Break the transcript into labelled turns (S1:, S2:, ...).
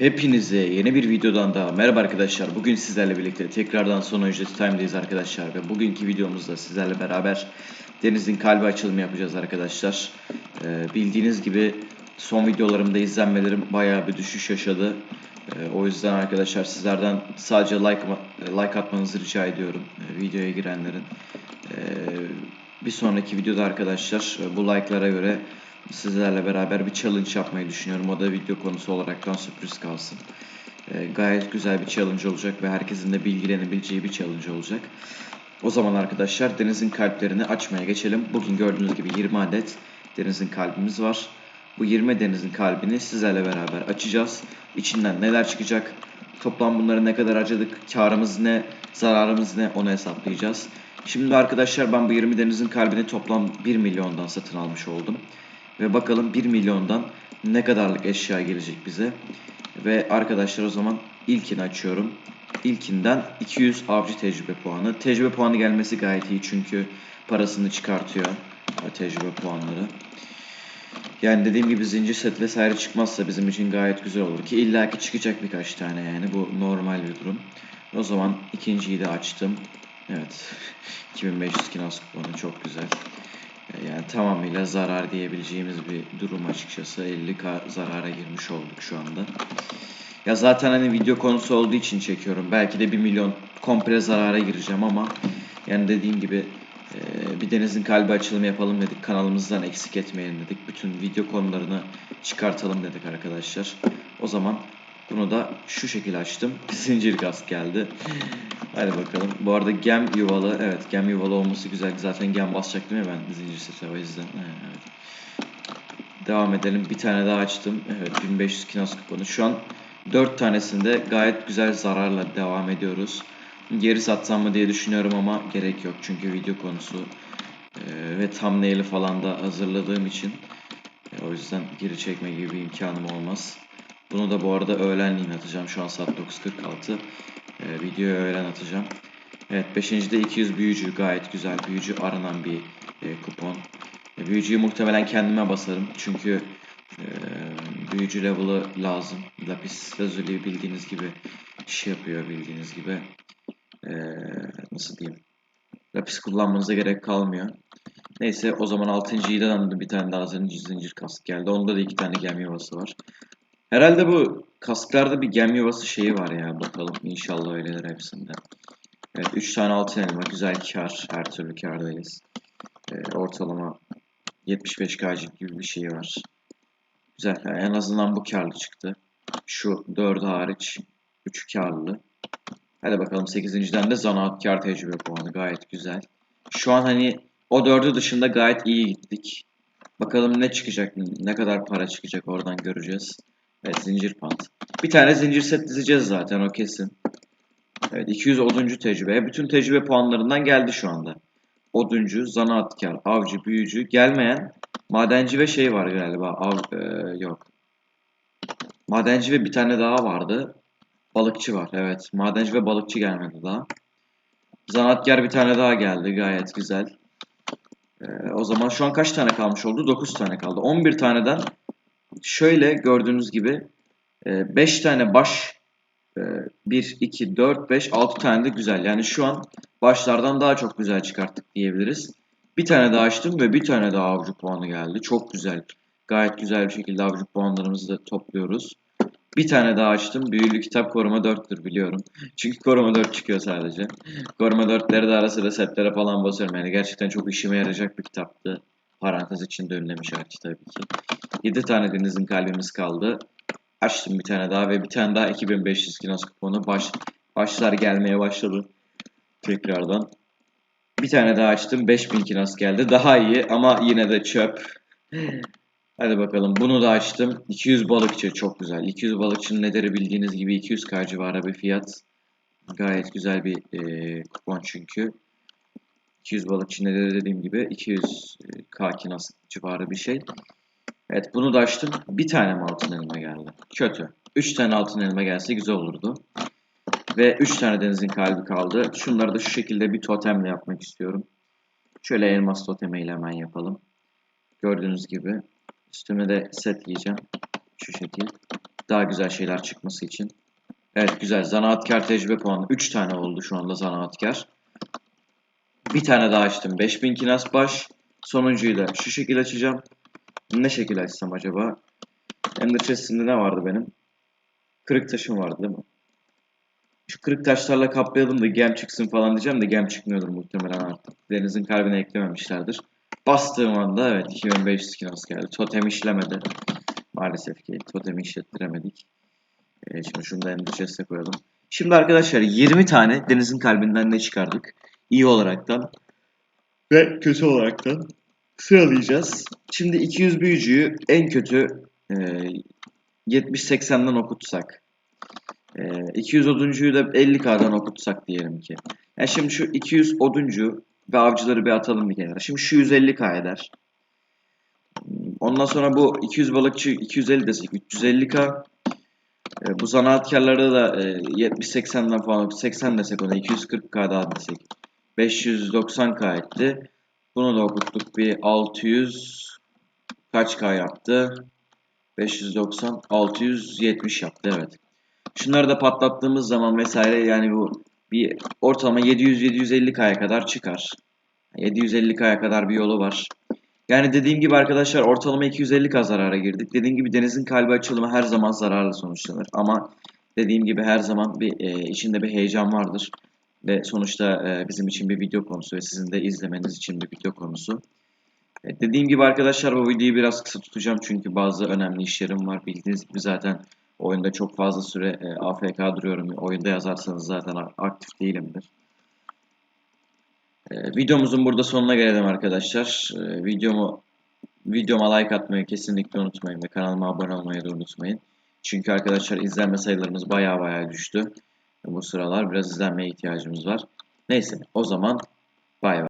S1: Hepinize yeni bir videodan daha merhaba arkadaşlar. Bugün sizlerle birlikte tekrardan son ücreti time'deyiz arkadaşlar ve bugünkü videomuzda sizlerle beraber denizin kalbi açılımı yapacağız arkadaşlar. Ee, bildiğiniz gibi son videolarımda izlenmelerim bayağı bir düşüş yaşadı. Ee, o yüzden arkadaşlar sizlerden sadece like like atmanızı rica ediyorum ee, videoya girenlerin. Ee, bir sonraki videoda arkadaşlar bu like'lara göre sizlerle beraber bir challenge yapmayı düşünüyorum. O da video konusu olaraktan sürpriz kalsın. E, gayet güzel bir challenge olacak ve herkesin de bilgilenebileceği bir challenge olacak. O zaman arkadaşlar denizin kalplerini açmaya geçelim. Bugün gördüğünüz gibi 20 adet denizin kalbimiz var. Bu 20 denizin kalbini sizlerle beraber açacağız. İçinden neler çıkacak? Toplam bunları ne kadar harcadık? Karımız ne? Zararımız ne? Onu hesaplayacağız. Şimdi arkadaşlar ben bu 20 denizin kalbini toplam 1 milyondan satın almış oldum. Ve bakalım 1 milyondan ne kadarlık eşya gelecek bize. Ve arkadaşlar o zaman ilkini açıyorum. İlkinden 200 avcı tecrübe puanı. Tecrübe puanı gelmesi gayet iyi çünkü parasını çıkartıyor tecrübe puanları. Yani dediğim gibi zincir set vesaire çıkmazsa bizim için gayet güzel olur ki illaki çıkacak birkaç tane yani bu normal bir durum. O zaman ikinciyi de açtım. Evet 2500 kinas kuponu çok güzel. Yani tamamıyla zarar diyebileceğimiz bir durum açıkçası. 50k zarara girmiş olduk şu anda. Ya zaten hani video konusu olduğu için çekiyorum. Belki de 1 milyon komple zarara gireceğim ama yani dediğim gibi bir denizin kalbi açılımı yapalım dedik. Kanalımızdan eksik etmeyelim dedik. Bütün video konularını çıkartalım dedik arkadaşlar. O zaman bunu da şu şekilde açtım. Zincir gaz geldi. Hadi bakalım. Bu arada gem yuvalı. Evet gem yuvalı olması güzel. Zaten gem basacaktım ya ben zincir seti o yüzden. Evet. Devam edelim. Bir tane daha açtım. Evet 1500 kinos kuponu. Şu an 4 tanesinde gayet güzel zararla devam ediyoruz. Geri satsam mı diye düşünüyorum ama gerek yok. Çünkü video konusu e, ve thumbnail'i falan da hazırladığım için e, o yüzden geri çekme gibi bir imkanım olmaz. Bunu da bu arada öğlenliğin atacağım. Şu an saat 9.46. Ee, videoyu öğlen atacağım. Evet 5. de 200 büyücü gayet güzel. Büyücü aranan bir e, kupon. E, büyücüyü muhtemelen kendime basarım. Çünkü e, büyücü level'ı lazım. Lapis lazuli bildiğiniz gibi iş yapıyor bildiğiniz gibi. E, nasıl diyeyim? Lapis kullanmanıza gerek kalmıyor. Neyse o zaman 6.yı da bir tane daha zincir, zincir kask geldi. Onda da iki tane gem yuvası var. Herhalde bu kasklarda bir gem yuvası şeyi var ya. Bakalım inşallah öyledir hepsinde. Evet 3 tane altın elma. Güzel kar. Her türlü kardayız. Ee, ortalama 75k gibi bir şey var. Güzel. Yani en azından bu karlı çıktı. Şu 4 hariç 3 karlı. Hadi bakalım 8.den de zanaatkar tecrübe puanı. Gayet güzel. Şu an hani o 4'ü dışında gayet iyi gittik. Bakalım ne çıkacak, ne kadar para çıkacak oradan göreceğiz. Evet zincir pant. Bir tane zincir set dizeceğiz zaten o kesin. Evet 200 oduncu tecrübe. Bütün tecrübe puanlarından geldi şu anda. Oduncu, zanaatkar, avcı, büyücü. Gelmeyen madenci ve şey var galiba. Av, e, yok. Madenci ve bir tane daha vardı. Balıkçı var. Evet. Madenci ve balıkçı gelmedi daha. Zanaatkar bir tane daha geldi. Gayet güzel. Ee, o zaman şu an kaç tane kalmış oldu? 9 tane kaldı. 11 taneden şöyle gördüğünüz gibi 5 e, tane baş 1, 2, 4, 5, 6 tane de güzel. Yani şu an başlardan daha çok güzel çıkarttık diyebiliriz. Bir tane daha açtım ve bir tane daha avcı puanı geldi. Çok güzel. Gayet güzel bir şekilde avcı puanlarımızı da topluyoruz. Bir tane daha açtım. Büyülü kitap koruma 4'tür biliyorum. Çünkü koruma 4 çıkıyor sadece. Koruma 4'leri de ara setlere falan basıyorum. Yani gerçekten çok işime yarayacak bir kitaptı. Parantez içinde önlemiş hariç tabii ki. 7 tane denizin kalbimiz kaldı. Açtım bir tane daha ve bir tane daha 2500 kinos kuponu. Baş, başlar gelmeye başladı. Tekrardan. Bir tane daha açtım. 5000 kinos geldi. Daha iyi ama yine de çöp. Hadi bakalım. Bunu da açtım. 200 balıkçı. Çok güzel. 200 balıkçının nedeni bildiğiniz gibi 200k civarı bir fiyat. Gayet güzel bir e, kupon çünkü. 200 balıkçı nedeni dediğim gibi 200k kinas civarı bir şey. Evet bunu da açtım. Bir tane mi altın elma geldi? Kötü. 3 tane altın elma gelse güzel olurdu. Ve 3 tane denizin kalbi kaldı. Şunları da şu şekilde bir totemle yapmak istiyorum. Şöyle elmas totemiyle hemen yapalım. Gördüğünüz gibi. Üstüme de set giyeceğim. Şu şekil. Daha güzel şeyler çıkması için. Evet güzel. Zanaatkar tecrübe puanı. 3 tane oldu şu anda zanaatkar. Bir tane daha açtım. 5000 kinas baş. Sonuncuyu da şu şekil açacağım. Ne şekil açsam acaba? Ender chest'imde ne vardı benim? Kırık taşım vardı değil mi? Şu kırık taşlarla kaplayalım da gem çıksın falan diyeceğim de gem çıkmıyordur muhtemelen artık. Denizin kalbine eklememişlerdir. Bastığım anda evet 2500 kinas geldi. Totem işlemedi. Maalesef ki totemi işlettiremedik. Ee, şimdi şunu da ender chest'e koyalım. Şimdi arkadaşlar 20 tane denizin kalbinden ne çıkardık? İyi olaraktan ve kötü olaraktan sıralayacağız. Şimdi 200 büyücüyü en kötü e, 70-80'den okutsak. E, 200 oduncuyu da 50k'dan okutsak diyelim ki. Yani şimdi şu 200 oduncu ve avcıları bir atalım bir kenara. Şimdi şu 150k eder. Ondan sonra bu 200 balıkçı 250 desek 350k. E, bu zanaatkarlarda da e, 70-80'den falan 80 desek ona 240k daha desek. 590k etti. Bunu da okuttuk bir 600 kaç k yaptı? 590 670 yaptı evet. Şunları da patlattığımız zaman vesaire yani bu bir ortalama 700-750k'ya kadar çıkar. 750k'ya kadar bir yolu var. Yani dediğim gibi arkadaşlar ortalama 250k zarara girdik. Dediğim gibi denizin kalbi açılımı her zaman zararlı sonuçlanır. Ama dediğim gibi her zaman bir e, içinde bir heyecan vardır. Ve sonuçta e, bizim için bir video konusu ve sizin de izlemeniz için bir video konusu. E, dediğim gibi arkadaşlar bu videoyu biraz kısa tutacağım çünkü bazı önemli işlerim var. Bildiğiniz gibi zaten oyunda çok fazla süre e, AFK duruyorum. Oyunda yazarsanız zaten aktif değilimdir. Videomuzun burada sonuna gelelim arkadaşlar. E, videomu videoma like atmayı kesinlikle unutmayın ve kanalıma abone olmayı da unutmayın. Çünkü arkadaşlar izlenme sayılarımız baya baya düştü. Bu sıralar biraz izlenmeye ihtiyacımız var. Neyse o zaman bay bay.